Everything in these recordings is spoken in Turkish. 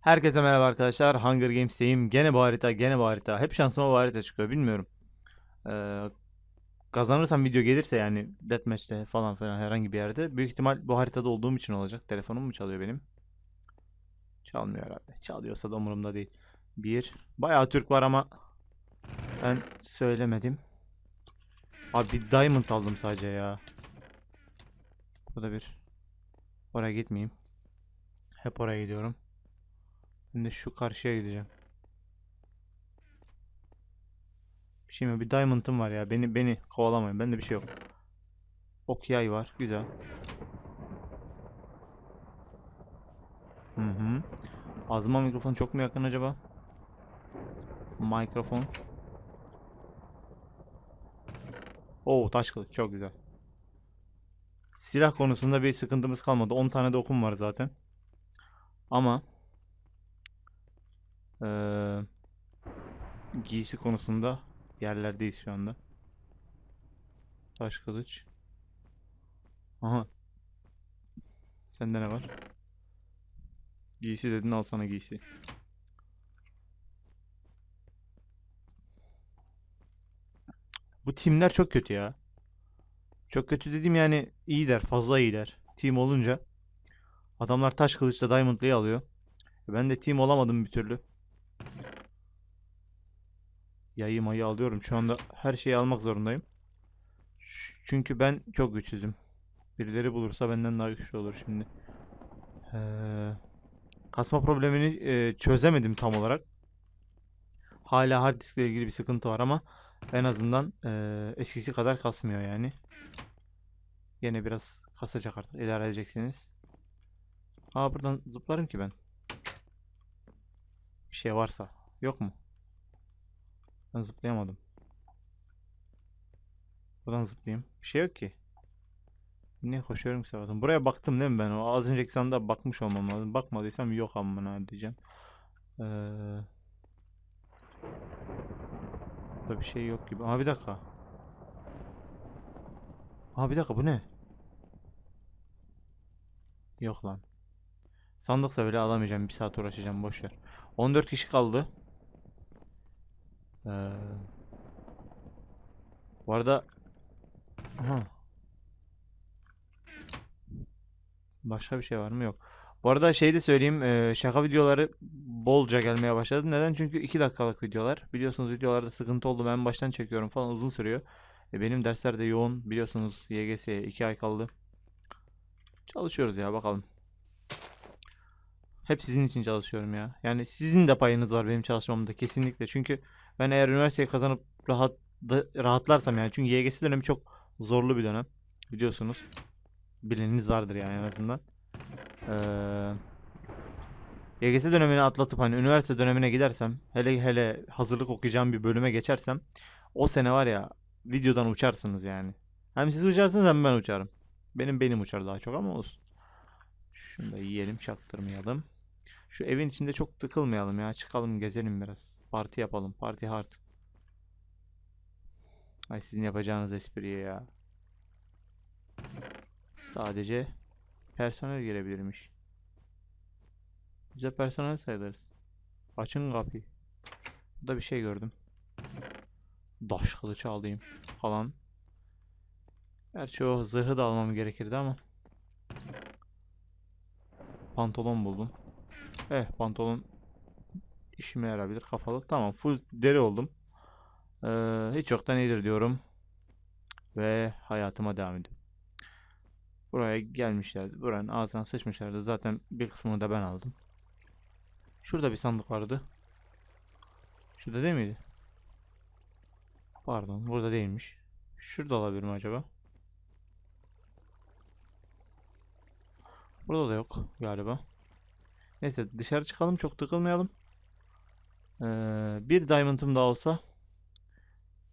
Herkese merhaba arkadaşlar. Hunger Games'teyim. Gene bu harita, gene bu harita. Hep şansıma bu harita çıkıyor. Bilmiyorum. Ee, kazanırsam video gelirse yani Deathmatch'te falan filan herhangi bir yerde. Büyük ihtimal bu haritada olduğum için olacak. Telefonum mu çalıyor benim? Çalmıyor herhalde. Çalıyorsa da umurumda değil. Bir. Bayağı Türk var ama ben söylemedim. Abi bir diamond aldım sadece ya. Bu da bir. Oraya gitmeyeyim. Hep oraya gidiyorum. Şimdi şu karşıya gideceğim. Bir şey mi? Bir diamond'ım var ya. Beni beni kovalamayın. Bende bir şey yok. Ok yay var. Güzel. Hı hı. Ağzıma mikrofon çok mu yakın acaba? Mikrofon. Oo taş kılıç çok güzel. Silah konusunda bir sıkıntımız kalmadı. 10 tane de okum var zaten. Ama eee, giysi konusunda yerlerdeyiz şu anda. Taş kılıç. Aha. Sende ne var? Giysi dedin al sana giysi. Bu timler çok kötü ya. Çok kötü dediğim yani iyiler, fazla iyiler. Team olunca adamlar taş kılıçla Diamond'lıyı alıyor. Ben de team olamadım bir türlü. Yayı mayı alıyorum. Şu anda her şeyi almak zorundayım. Çünkü ben çok güçsüzüm. Birileri bulursa benden daha güçlü olur şimdi. Ee, kasma problemini e, çözemedim tam olarak. Hala hard diskle ilgili bir sıkıntı var ama en azından e, eskisi kadar kasmıyor yani. Yine biraz kasacak artık. İdare edeceksiniz. Aa buradan zıplarım ki ben. Bir şey varsa. Yok mu? Ben zıplayamadım. Buradan zıplayayım. Bir şey yok ki. Niye koşuyorum ki? Buraya baktım değil mi ben? O az önceki sandığa bakmış olmam lazım. Bakmadıysam yok amına diyeceğim. Ee, burada bir şey yok gibi. Aa bir dakika. Aa bir dakika bu ne? Yok lan. Sandıksa bile alamayacağım. Bir saat uğraşacağım. Boş ver. 14 kişi kaldı. Ee, bu arada Aha. Başka bir şey var mı? Yok. Bu arada şey de söyleyeyim. e, şaka videoları bolca gelmeye başladı. Neden? Çünkü 2 dakikalık videolar. Biliyorsunuz videolarda sıkıntı oldu. Ben baştan çekiyorum falan uzun sürüyor. E, benim dersler de yoğun. Biliyorsunuz YGS'ye 2 ay kaldı. Çalışıyoruz ya bakalım. Hep sizin için çalışıyorum ya. Yani sizin de payınız var benim çalışmamda kesinlikle. Çünkü ben eğer üniversiteyi kazanıp rahat rahatlarsam yani çünkü YGS dönemi çok zorlu bir dönem. Biliyorsunuz. Bileniniz vardır yani en azından. Ee, YGS dönemini atlatıp hani üniversite dönemine gidersem hele hele hazırlık okuyacağım bir bölüme geçersem o sene var ya videodan uçarsınız yani. Hem siz uçarsınız hem ben uçarım. Benim benim uçar daha çok ama olsun. Şunu da yiyelim çaktırmayalım. Şu evin içinde çok tıkılmayalım ya. Çıkalım gezelim biraz. Parti yapalım. Parti hard. Ay sizin yapacağınız espriye ya. Sadece personel girebilirmiş. Bize personel sayılırız. Açın kapıyı. Burada bir şey gördüm. Daş kılıcı alayım falan. Gerçi o zırhı da almam gerekirdi ama. Pantolon buldum. Eh pantolon işime yarabilir kafalık. Tamam full deri oldum. Ee, hiç yoktan iyidir diyorum. Ve hayatıma devam ediyorum. Buraya gelmişlerdi. Buranın ağzına sıçmışlardı. Zaten bir kısmını da ben aldım. Şurada bir sandık vardı. Şurada değil miydi? Pardon burada değilmiş. Şurada olabilir mi acaba? Burada da yok galiba. Neyse dışarı çıkalım çok tıkılmayalım. Ee, bir diamond'ım daha olsa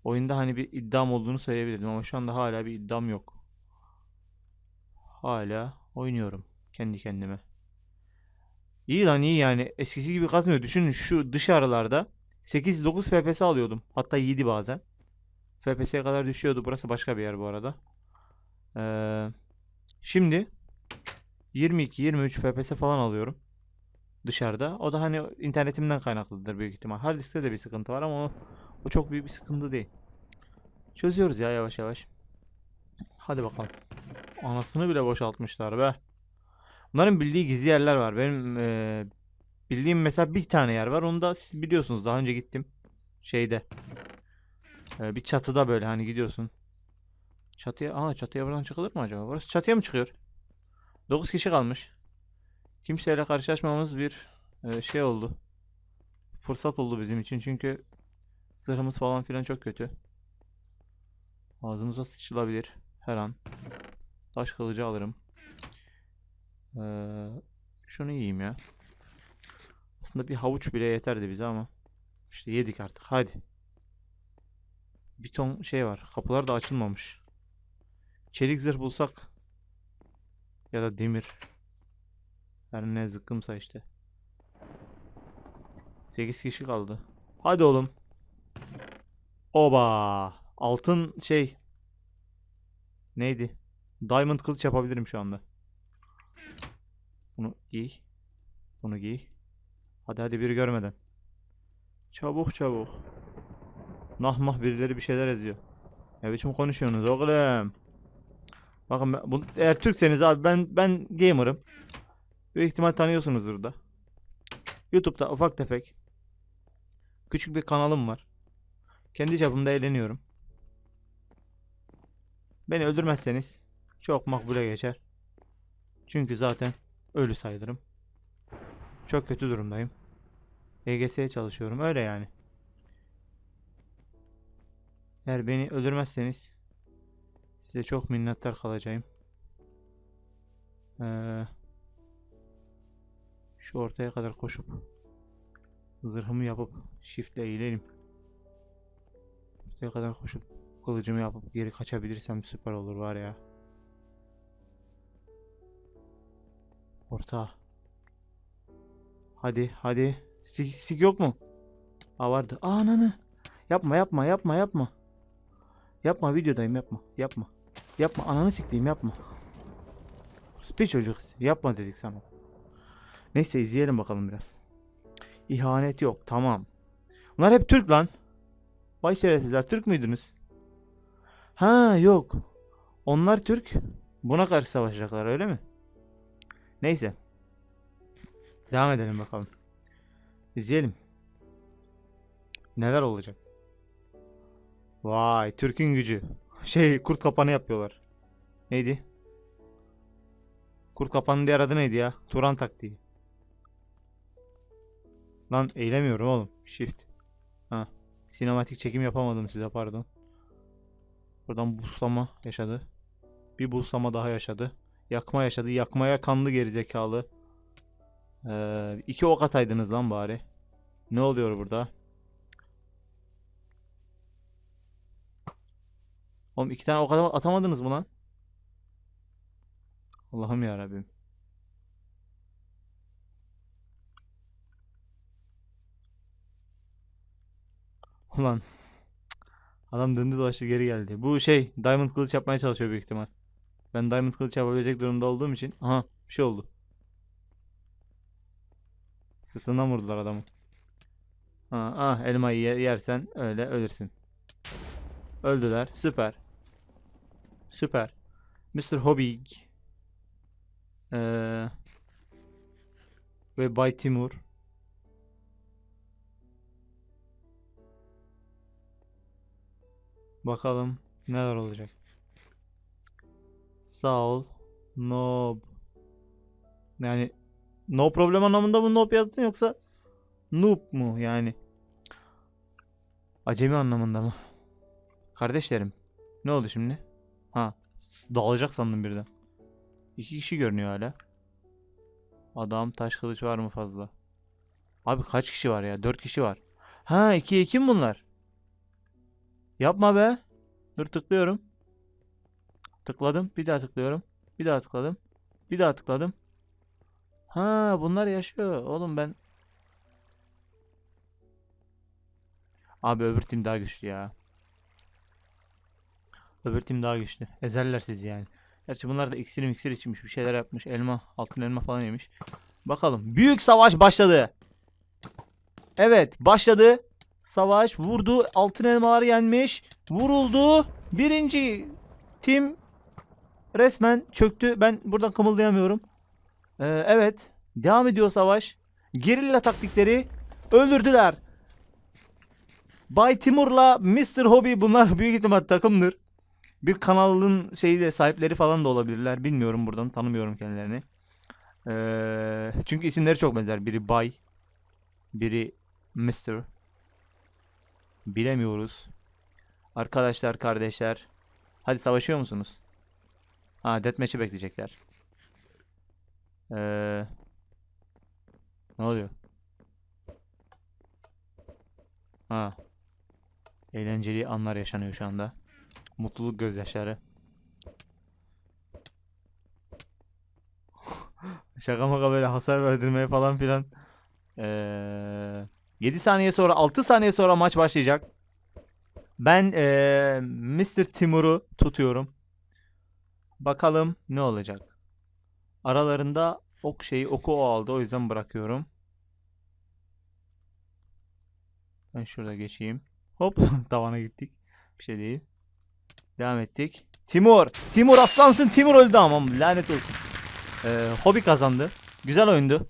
oyunda hani bir iddiam olduğunu söyleyebilirdim ama şu anda hala bir iddiam yok. Hala oynuyorum kendi kendime. İyi lan iyi yani eskisi gibi kazmıyor. Düşünün şu dışarılarda 8-9 FPS alıyordum. Hatta 7 bazen. FPS'ye kadar düşüyordu. Burası başka bir yer bu arada. Ee, şimdi 22-23 FPS falan alıyorum. Dışarıda. O da hani internetimden kaynaklıdır büyük ihtimal. Hard diskte de bir sıkıntı var ama o, o çok büyük bir sıkıntı değil. Çözüyoruz ya yavaş yavaş. Hadi bakalım. Anasını bile boşaltmışlar be. Bunların bildiği gizli yerler var. Benim eee, bildiğim mesela bir tane yer var. Onu da siz biliyorsunuz. Daha önce gittim. Şeyde. Eee, bir çatıda böyle hani gidiyorsun. Çatıya, aa çatıya buradan çıkılır mı acaba? Burası çatıya mı çıkıyor? 9 kişi kalmış. Kimseyle karşılaşmamız bir eee, şey oldu. Fırsat oldu bizim için çünkü zırhımız falan filan çok kötü. Ağzımıza sıçılabilir her an. Taş kılıcı alırım. Ee, şunu yiyeyim ya. Aslında bir havuç bile yeterdi bize ama. işte yedik artık. Hadi. Bir ton şey var. Kapılar da açılmamış. Çelik zırh bulsak. Ya da demir. Her ne zıkkımsa işte. 8 kişi kaldı. Hadi oğlum. Oba. Altın şey. Neydi? Diamond kılıç yapabilirim şu anda. Bunu giy. Bunu giy. Hadi hadi biri görmeden. Çabuk çabuk. Nahmah birileri bir şeyler yazıyor. Ne biçim konuşuyorsunuz oğlum? Bakın ben, bu, eğer Türkseniz abi ben ben gamer'ım. Büyük ihtimal tanıyorsunuzdur da. YouTube'da ufak tefek küçük bir kanalım var. Kendi çapımda eğleniyorum. Beni öldürmezseniz çok makbule geçer. Çünkü zaten ölü sayılırım. Çok kötü durumdayım. EGS'ye çalışıyorum. Öyle yani. Eğer beni öldürmezseniz size çok minnettar kalacağım. Ee, şu ortaya kadar koşup zırhımı yapıp shiftle eğilelim. Ortaya kadar koşup kılıcımı yapıp geri kaçabilirsem süper olur var ya. Orta. Hadi hadi. Sik, sik yok mu? Aa vardı. Aa ananı. Yapma yapma yapma yapma. Yapma videodayım yapma. Yapma. Yapma ananı siktiğim yapma. Bir çocuk yapma dedik sana. Neyse izleyelim bakalım biraz. İhanet yok tamam. Bunlar hep Türk lan. Vay şerefsizler Türk müydünüz? Ha yok. Onlar Türk. Buna karşı savaşacaklar öyle mi? Neyse. Devam edelim bakalım. İzleyelim. Neler olacak? Vay Türk'ün gücü. Şey kurt kapanı yapıyorlar. Neydi? Kurt kapanın diğer adı neydi ya? Turan taktiği. Lan eğilemiyorum oğlum. Shift. Ha. Sinematik çekim yapamadım size pardon. Buradan buslama yaşadı. Bir buslama daha yaşadı. Yakma yaşadı. Yakmaya kanlı gerizekalı. Ee, iki ok ataydınız lan bari. Ne oluyor burada? Oğlum iki tane ok atama- atamadınız mı lan? Allah'ım ya Rabbim. Ulan. Adam döndü dolaştı geri geldi. Bu şey Diamond kılıç yapmaya çalışıyor büyük ihtimal. Ben Diamond kılıç yapabilecek durumda olduğum için. Aha bir şey oldu. Sırtından vurdular adamı. Ha, ah elmayı yer- yersen öyle ölürsün. Öldüler. Süper. Süper. Mr. Hobbig. Ee, ve Bay Timur. Bakalım neler olacak. Sağ ol. No. Yani no problem anlamında mı noob yazdın yoksa noob mu yani? Acemi anlamında mı? Kardeşlerim. Ne oldu şimdi? Ha. Dağılacak sandım birden. İki kişi görünüyor hala. Adam taş kılıç var mı fazla? Abi kaç kişi var ya? Dört kişi var. Ha ikiye iki mi bunlar? Yapma be. Dur tıklıyorum. Tıkladım. Bir daha tıklıyorum. Bir daha tıkladım. Bir daha tıkladım. Ha bunlar yaşıyor. Oğlum ben... Abi öbür tim daha güçlü ya. Öbür tim daha güçlü. Ezerler sizi yani. Gerçi bunlar da iksir iksir içmiş. Bir şeyler yapmış. Elma. Altın elma falan yemiş. Bakalım. Büyük savaş başladı. Evet başladı. Savaş vurdu. Altın elmalar yenmiş. Vuruldu. Birinci tim resmen çöktü. Ben buradan kımıldayamıyorum. Ee, evet. Devam ediyor savaş. Gerilla taktikleri öldürdüler. Bay Timur'la Mr. Hobby bunlar büyük ihtimal takımdır. Bir kanalın şeyi de sahipleri falan da olabilirler. Bilmiyorum buradan tanımıyorum kendilerini. Ee, çünkü isimleri çok benzer. Biri Bay, biri Mr. Bilemiyoruz. Arkadaşlar, kardeşler. Hadi savaşıyor musunuz? Ha, deathmatch'i bekleyecekler. Ee, ne oluyor? Ha. Eğlenceli anlar yaşanıyor şu anda. Mutluluk gözyaşları. Şaka maka böyle hasar verdirmeye falan filan. Ee, 7 saniye sonra 6 saniye sonra maç başlayacak. Ben ee, Mr. Timur'u tutuyorum. Bakalım ne olacak. Aralarında ok şeyi oku o aldı o yüzden bırakıyorum. Ben şurada geçeyim. Hop tavana gittik. Bir şey değil. Devam ettik. Timur. Timur aslansın. Timur öldü ama lanet olsun. Ee, hobi kazandı. Güzel oyundu.